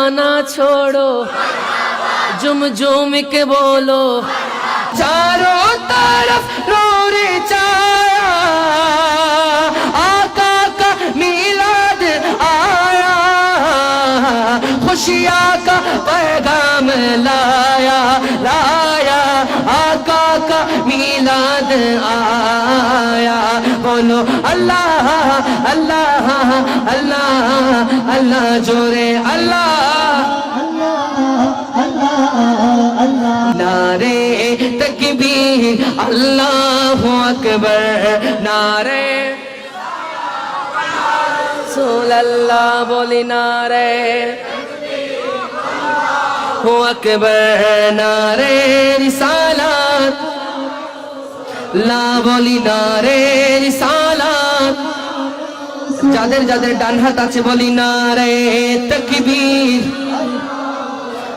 शर्माना छोड़ो जुम जुम के बोलो चारों तरफ नूर छाया आका का मिलाद आया खुशियाँ का पैगाम लाया लाया आका का मिलाद आया বলো, আল্লাহ আল্লাহ আল্লাহ আল্লাহ জোরে, আল্লাহ। নারে তকবীর, আল্লাহ আকবর, নারে। সোল্লাহ বলি নারে। আকবর, নারে রিসালাত। লা বলি নারে রিসালাত যাদের যাদের ডান হাত আছে বলি নারে তকবীর।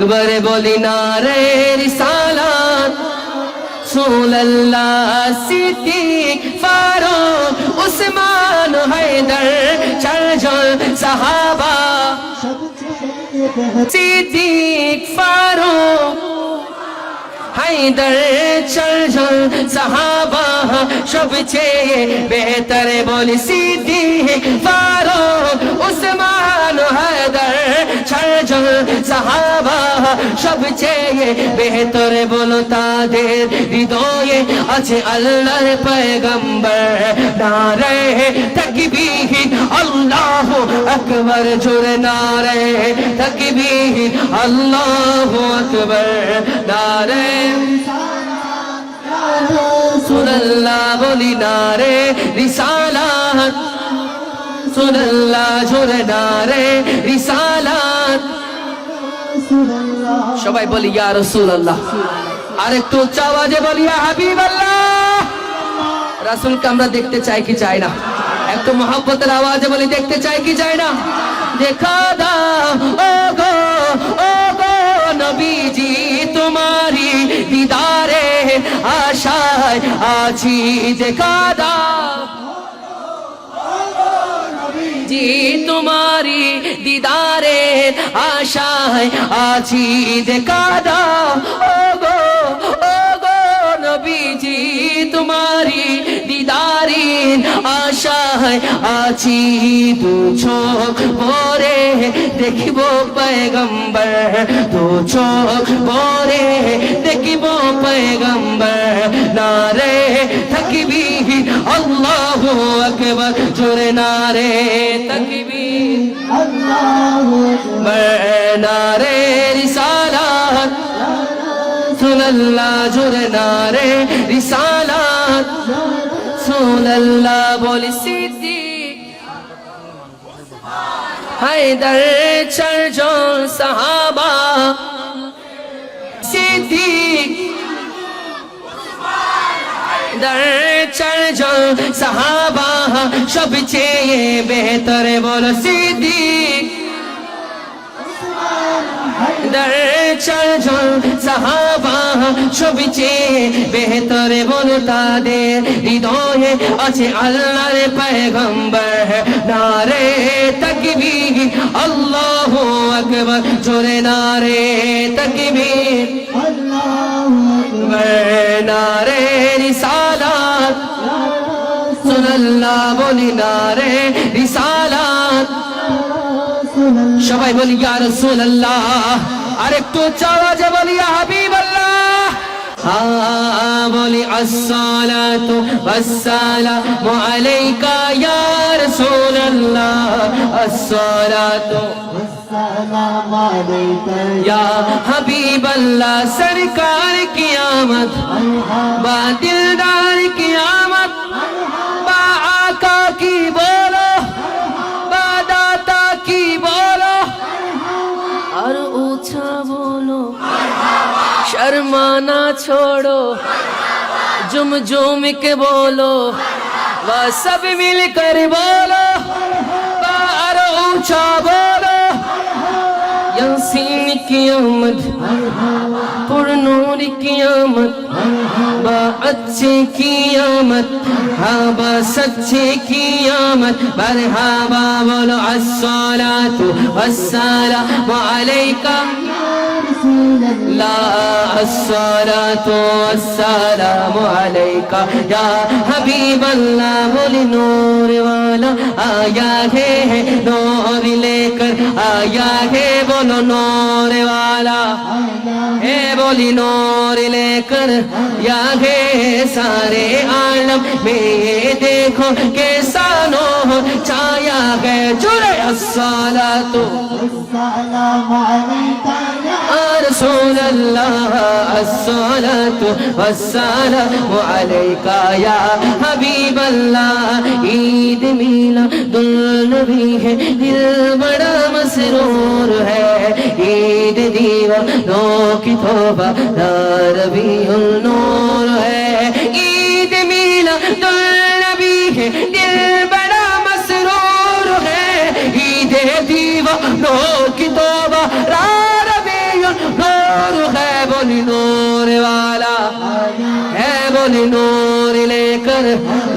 একবারে বলি নারে রিসালাত সুল্লাহ সিদ্দিক ফারুক উসমান হায়দার চারজন সাহাবা। সিদ্দিক ফারুক হায়দার চারজন সাহাবা সবচেয়ে বেহতর বলি সিদ্ধি ফারুক উসমান সাহাবা সবচেয়ে বেহতর বলো তাদের, হৃদয়ে আছে আল্লাহর পয়গম্বর। নারে তকবীর, আল্লাহু আকবার, জোরে নারে তকবীর, আল্লাহু আকবার। নারে সুনাল্লাহ বলি নারে, রিসালাত সুনাল্লাহ জোরে নারে, রিসালাত সবাই বলি, ইয়া রাসূলুল্লাহ। আর একটু উচ্চ আওয়াজে বলি, ইয়া হাবিবাল্লাহ। রাসূলকে আমরা দেখতে চাই কি চাই না? একটু মহব্বতের আওয়াজে বলি, দেখতে চাই কি চাই না? দেখা দাও ও গো ও গো নবীজি তোমারি দিদারে আশায় আছি। দেখা দাও জি তোমারি দিদারে আশায় আছি দেখা দাও ও গো ও গো নবীজি তোমারি দিদারিন আশায় আছি। দু চোখ ভরে দেখিব পয়গম্বর। দু চোখ ভরে দেখিব পয়গম্বর। নারে থাকিবি আল্লাহু আকবার, জোরে নারে তকবীর। নারে রিসালাত। সুনাল্লাহ জোরে নারে রিসালাত। সুনাল্লাহ বলি সিদ্দিক। হায়দার চারজন সাহাবা। সিদ্দিক। দর চারজন সাহাবা সবচেয়ে বেহতর বলো সিদ্দিক দর চারজন সাহাবা সবচেয়ে বেহতর বলো তাদের হৃদয়ে আছে আল্লাহর পয়গম্বর নারে তকবীর আল্লাহু আকবার জোরে নারে তকবীর নারে রিসালাত রাসুল্লাহ বলি না রে সবাই বলি, ইয়া রাসুল্লাহ আরেকটু চাওয়া যে বলি হাবিবাল্লাহ। হ্যাঁ, বলি, আসসালাতু ওয়াসসালামু আলাইকা, ইয়া রাসূলুল্লাহ। আসসালাতু والسلام عليك يا زمانہ چھوڑو۔ جم جم کے بولو۔ وہ سب مل کر بولو۔ بار اونچا بولو۔ یسین کی آمد۔ پر نور کی آمد۔ با اچھے کی آمد۔ ہاں با سچے کی آمد۔ مرحبا ہاں، بولو السلام والسلام علیکم۔ رسول الله الصلاة والسلام عليك يا حبيب الله لنور والا آیا ہے نور لے کر آیا ہے بولو نور والا ہے بولی نور لے کر یا ہے سارے عالم میں دیکھو کیسا نور چاہے ہے جرے الصلاة السلام علیکہ یا رسول اللہ الصلاة والسلام علیکہ یا حبیب اللہ عید میلا دلنبی ہے دل بڑا مسرور ہے عید دیوا نو کی توبہ داربی النور ہے عید میلا دلنبی ہے دل دیوانو کی توبہ را نور غیب نور والا۔ غیب نور لے کر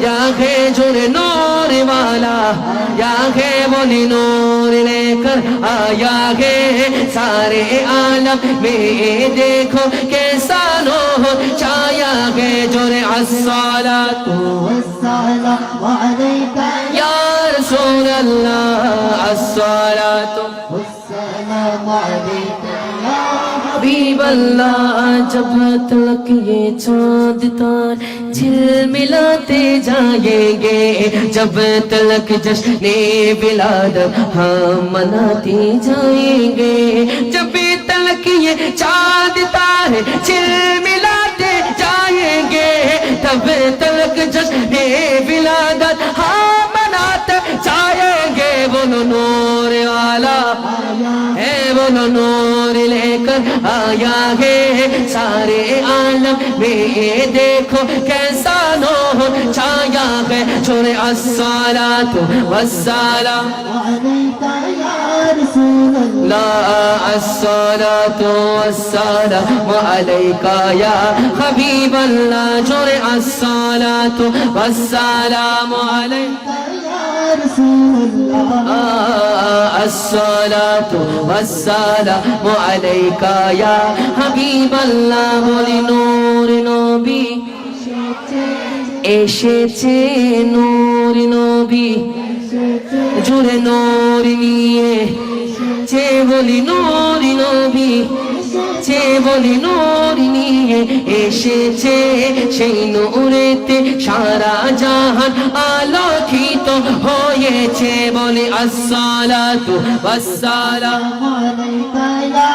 یا غیجر نور والا۔ یا غیب نور لے کر آیا گے سارے عالم۔ میں دیکھو کیسا نور چھایا غیجر الصلاة۔ والسلام علیکہ یا رسول اللہ الصلاة. والسلام حبیب اللہ جب تلک یہ چاند تار جھل ملاتے جائیں گے۔ جب تلک جشن بلاد ہم ہاں مناتے جائیں گے۔ جب تلک یہ چاند تار جھل ملاتے جائیں گے۔ تب تلک جشن بلاد ہاں آیا ہے سارے عالم میں دیکھو کیسا نو چھایا ہے چھوڑے السارا تو وزارا لا الصلاة والسلام عليك يا حبيب الله جرع الصلاة والسلام عليك الصلاة والسلام عليك يا حبيب الله বলি নূর নবী এসেছে নূর নবী জুড়ে নূর নিয়ে চে বলি নূর নবী চে বলি নূর নিয়ে এসেছে সেই নূরেতে সারা জাহান আলোকিত হয়েছে বলে আসসালাতু ওয়াসসালামু। আলাইকা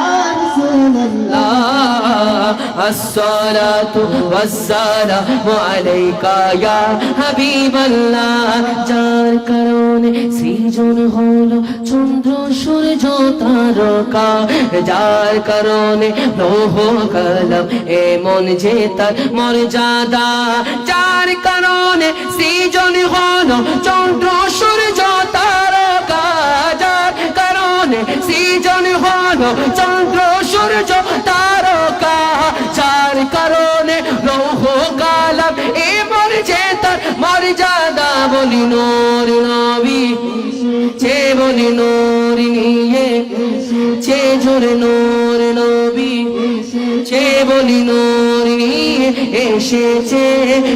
الصلاة والسلام عليك يا حبيب الله যার কারণে সৃজন হলো চন্দ্র সূর্য তারকা যার কারণে লৌহ কলম এমন যে তার মর্যাদা যার কারণে সৃজন হলো চন্দ্র সূর্য তারকা যার কারণে সৃজন হলো চন্দ্র সূর্য তারকা যার কারণে লৌহ কালাম এ মরছে তার মর্যাদা বলি নোর নবী চে বলি নোর নিয়ে চে জোরে নোর নবী চে বলি নোর নিয়ে এসেছে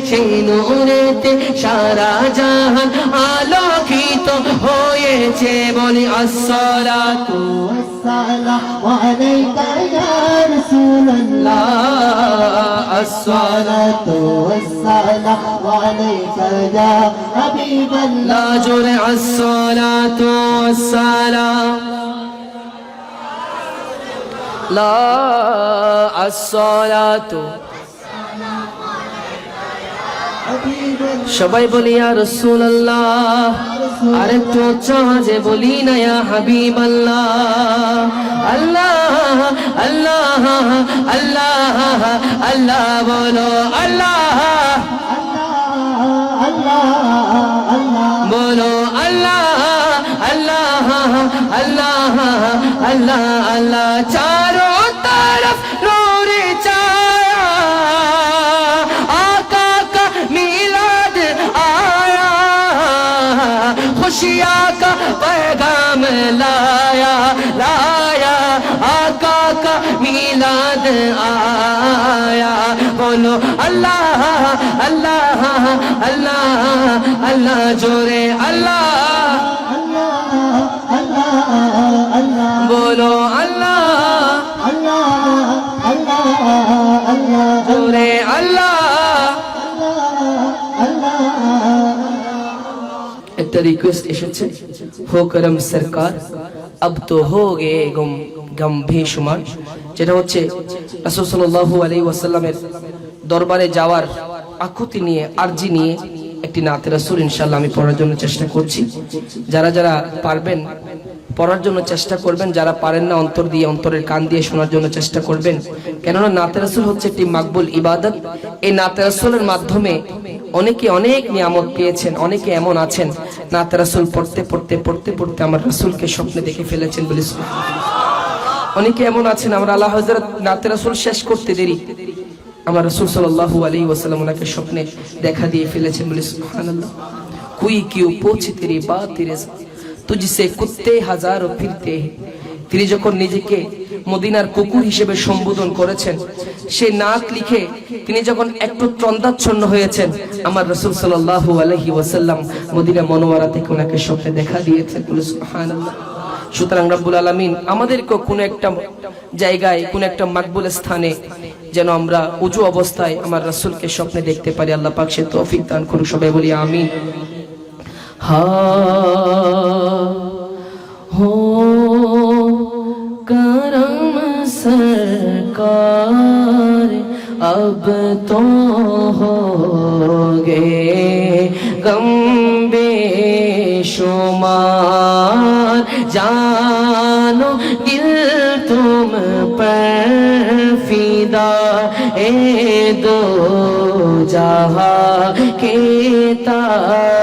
সেই নোরেতে সারা জাহান আলোকিত হয়েছে বলি আসসালাতু والسلام عليك يا رسول الله الصلاة الصلاة والسلام عليك يا حبيب الله لا جرع الصلاة والسلام لا الصلاة حبيب الله সবাই বলি ইয়া রাসূলুল্লাহ আরেকটু চাঁজে বলি না ইয়া হাবিব আল্লাহ আল্লাহ আল্লাহ আল্লাহ আল্লাহ বলো আল্লাহ الله الله الله বলো আল্লাহ আল্লাহ अल्लाह अल्लाह अल्लाह चारों तरफ नूर छाया आका का मिलाद आया खुशियाँ का पैगाम लाया लाया आका का मिलाद आया बोलो अल्लाह अल्लाह अल्लाह अल्लाह जोरे अल्लाह अल्लाह একটা রিকোয়েস্ট এসেছে। হো করম সরকার, আব তো হো গে গম গম বেশুমার যেটা হচ্ছে, রাসূল সাল্লাল্লাহু আলাইহি ওয়াসাল্লামের দরবারে যাওয়ার আকুতি নিয়ে, আরজি নিয়ে একটি নাতে রাসূল ইনশাআল্লাহ আমি পড়ার জন্য চেষ্টা করছি। যারা যারা পারবেন পড়ার জন্য চেষ্টা করবেন, যারা পারেন না অন্তর দিয়ে, অন্তরের কান দিয়ে শোনার জন্য চেষ্টা করবেন। কেননা নাতে রাসূল হচ্ছে একটি মাকবুল ইবাদত। এই নাতে রাসূলের মাধ্যমে অনেকে অনেক নিয়ামত পেয়েছেন, অনেকে এমন আছেন। নাতে রাসূল পড়তে পড়তে পড়তে পড়তে আমার রাসূলকে স্বপ্নে দেখে ফেলেছেন বলে অনেকে এমন আছেন, আমরা আল্লাহ হযরত নাতে রাসূল শেষ করতে দেরি। আমার রাসূল সাল্লাল্লাহু আলাইহি ওয়াসাল্লাম ওনাকে স্বপ্নে দেখা দিয়ে ফেলেছেন বলে কুই কিউ পৌঁছে তেরি বাত তেরে তুঝসে কুত্তে হাজারো ফিরতে। তিনি যখন নিজেকে মদিনার কুকুর হিসেবে সম্বোধন করেছেন, সে নাক লিখে তিনি যখন একটু ত্রন্দাচ্ছন্ন হয়েছেন, আমার রসুল সাল্লাল্লাহু আলাইহি ওয়াসাল্লাম মদিনা মনোয়ারা থেকে ওনাকে স্বপ্নে দেখা দিয়েছেন। সুতরাং রাব্বুল আলামিন আমাদেরকে কোনো একটা জায়গায়, কোনো একটা মাকবুল স্থানে যেন আমরা উঁচু অবস্থায় আমার রাসূলকে স্বপ্নে দেখতে পারি। আল্লাহ পাক সে তৌফিক দান করুক। সবাই বলি, আমিন। হা हो करम सरकार अब तो हो गे गम बेशुमार जानो दिल तुम पर फिदा ए दो जहा के ताजेदार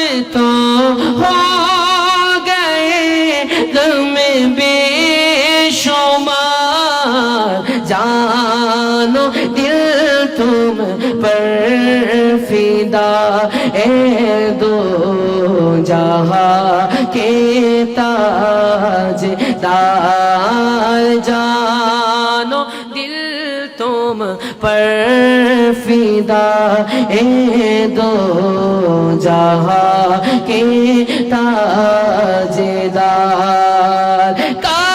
तो हो गए गम बेशुमार जानो दिल तुम पर फिदा ए दो जहाँ के ताजदार जानो दिल پر فدا اے دو جہاں کے تاجدار کا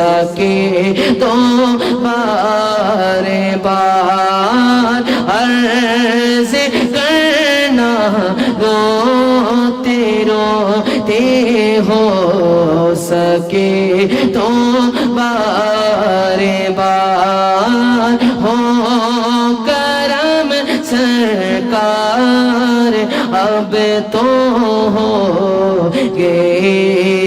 سکے تو بارے بار عرض کرنا گو تیرو تے ہو سکے تو بارے بار ہو کرم سرکار اب تو ہو گئے